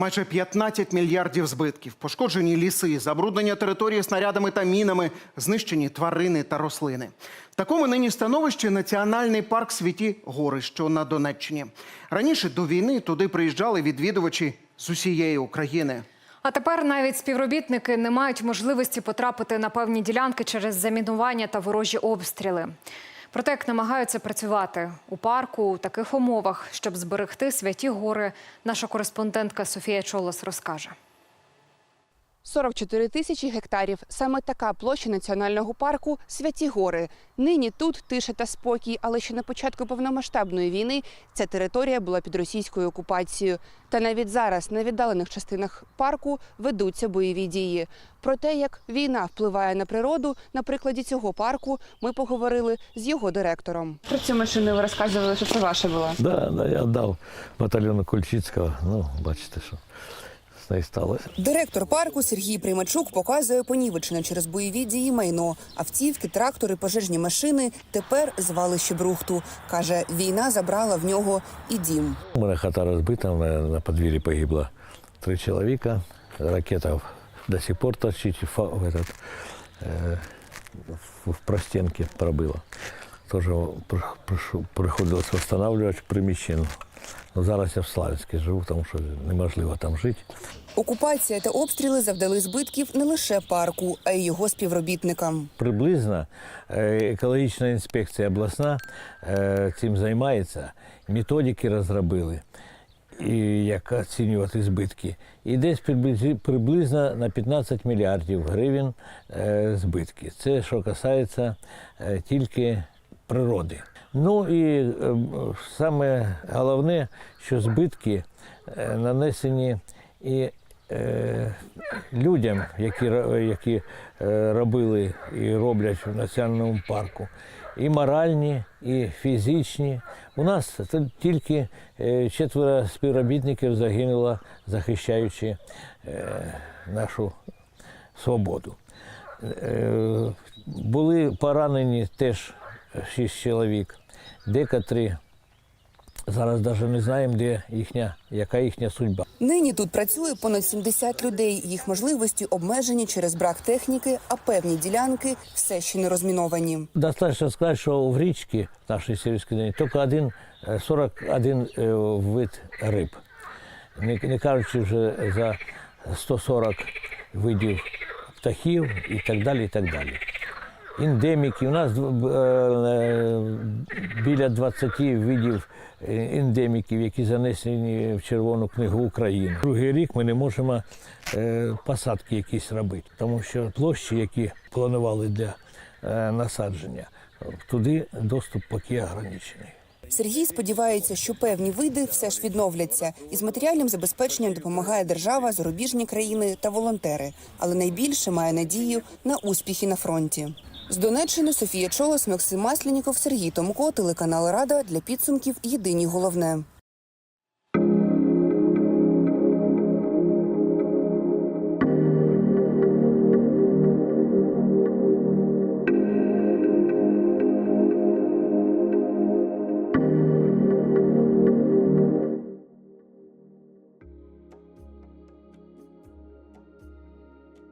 Майже 15 мільярдів збитків, пошкоджені ліси, забруднення території снарядами та мінами, знищені тварини та рослини. В такому нині становищі національний парк Святі Гори, що на Донеччині. Раніше до війни туди приїжджали відвідувачі з усієї України. А тепер навіть співробітники не мають можливості потрапити на певні ділянки через замінування та ворожі обстріли. Проте як намагаються працювати у парку у таких умовах, щоб зберегти святі гори, наша кореспондентка Софія Чолос розкаже. 44 тисячі гектарів. Саме така площа національного парку Святі Гори. Нині тут тиша та спокій, але ще на початку повномасштабної війни ця територія була під російською окупацією. Та навіть зараз на віддалених частинах парку ведуться бойові дії. Про те, як війна впливає на природу, на прикладі цього парку ми поговорили з його директором. Про цю машину ви розказували, що це ваша була. Да, да, я віддав батальйону Кульчицького. Ну, бачите, що з нею сталося. Директор парку Сергій Примачук показує понівечене через бойові дії майно. Автівки, трактори, пожежні машини тепер звалище брухту. Каже, війна забрала в нього і дім. У мене хата розбита, мене на подвір'ї погибло три чоловіка. Ракета до сих пор торчить, в, этот, е, в, простенки пробила. При- приходилось встановлювати приміщення. Ну, зараз я в Славянську живу, тому що неможливо там жити. Окупація та обстріли завдали збитків не лише парку, а й його співробітникам. Приблизно е, екологічна інспекція обласна е, цим займається, методики розробили, і як оцінювати збитки. І десь приблизно на 15 мільярдів гривень е, збитки. Це що касається тільки природи. Ну і е, саме головне, що збитки е, нанесені і е, людям, які, які е, робили і роблять в національному парку. І моральні, і фізичні. У нас це тільки четверо співробітників загинуло, захищаючи нашу свободу. Були поранені теж шість чоловік. Декотрі зараз навіть не знаємо, де їхня, яка їхня судьба. Нині тут працює понад 70 людей. Їх можливості обмежені через брак техніки, а певні ділянки все ще не розміновані. Достатньо сказати, що в річці нашій сільській дні тільки один, е, 41 е, вид риб. Не, не кажучи вже за 140 видів птахів і так далі. і так далі. Ендеміки. У нас е, е, біля 20 видів ендеміків, які занесені в Червону книгу України. Другий рік ми не можемо е, посадки якісь робити, тому що площі, які планували для насадження, туди доступ поки ограничений. Сергій сподівається, що певні види все ж відновляться. Із матеріальним забезпеченням допомагає держава, зарубіжні країни та волонтери. Але найбільше має надію на успіхи на фронті. З Донеччини Софія Чолос, Максим Масленіков, Сергій Томко, телеканал Рада для підсумків Єдині головне.